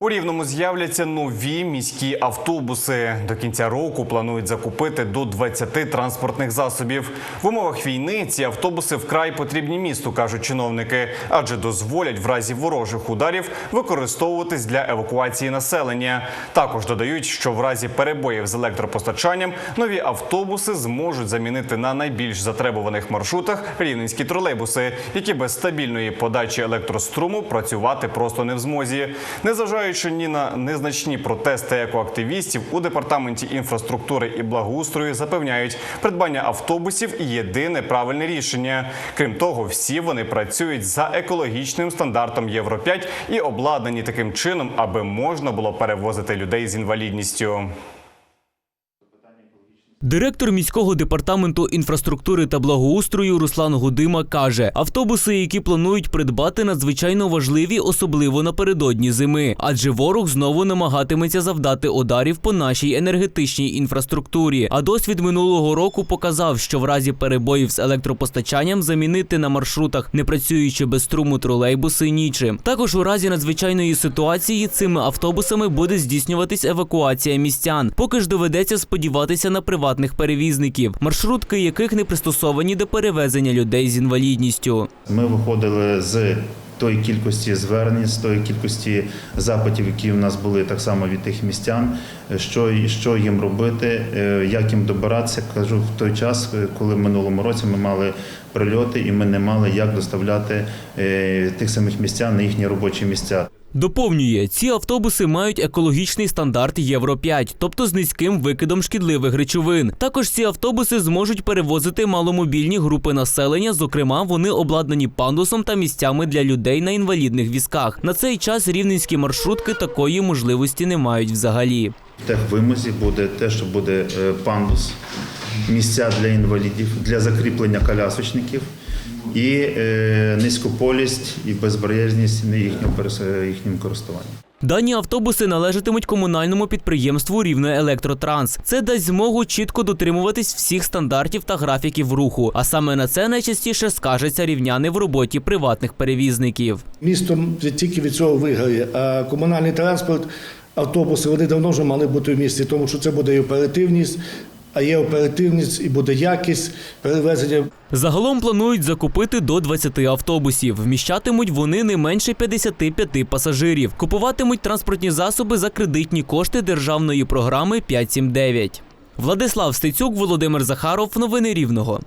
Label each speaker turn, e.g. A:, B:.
A: У Рівному з'являться нові міські автобуси. До кінця року планують закупити до 20 транспортних засобів. В умовах війни ці автобуси вкрай потрібні місту, кажуть чиновники, адже дозволять в разі ворожих ударів використовуватись для евакуації населення. Також додають, що в разі перебоїв з електропостачанням нові автобуси зможуть замінити на найбільш затребуваних маршрутах рівненські тролейбуси, які без стабільної подачі електроструму працювати просто не в змозі. Незважаючи ні на незначні протести екоактивістів, у департаменті інфраструктури і благоустрою запевняють, придбання автобусів єдине правильне рішення. Крім того, всі вони працюють за екологічним стандартом Євро 5 і обладнані таким чином, аби можна було перевозити людей з інвалідністю.
B: Директор міського департаменту інфраструктури та благоустрою Руслан Гудима каже: автобуси, які планують придбати, надзвичайно важливі, особливо напередодні зими, адже ворог знову намагатиметься завдати ударів по нашій енергетичній інфраструктурі. А досвід минулого року показав, що в разі перебоїв з електропостачанням замінити на маршрутах, не працюючи без струму тролейбуси, нічим. Також у разі надзвичайної ситуації цими автобусами буде здійснюватись евакуація містян. Поки ж доведеться сподіватися на приватних перевізників, маршрутки яких не пристосовані до перевезення людей з інвалідністю.
C: Ми виходили з тої кількості звернень, з тої кількості запитів, які у нас були так само від тих містян, що, що їм робити, е, як їм добиратися. Кажу, в той час, е, коли в минулому році ми мали прильоти, і ми не мали як доставляти е, тих самих містян на їхні робочі місця.
B: Доповнює, ці автобуси мають екологічний стандарт Євро 5, тобто з низьким викидом шкідливих речовин. Також ці автобуси зможуть перевозити маломобільні групи населення. Зокрема, вони обладнані пандусом та місцями для людей на інвалідних візках. На цей час рівненські маршрутки такої можливості не мають взагалі.
C: В техвимозі буде те, що буде е, пандус, місця для інвалідів, для закріплення колясочників і е, низькополість і безбар'єрність на їхньому перес- їхньому користуванні.
B: Дані автобуси належатимуть комунальному підприємству Рівне Електротранс. Це дасть змогу чітко дотримуватись всіх стандартів та графіків руху. А саме на це найчастіше скажеться рівняни в роботі приватних перевізників.
D: Місто тільки від цього виграє. А комунальний транспорт, автобуси, вони давно вже мали бути в місті, тому що це буде і оперативність, а є оперативність і буде якість перевезення.
B: Загалом планують закупити до 20 автобусів. Вміщатимуть вони не менше 55 пасажирів. Купуватимуть транспортні засоби за кредитні кошти державної програми 579. Владислав Стецюк, Володимир Захаров. Новини Рівного.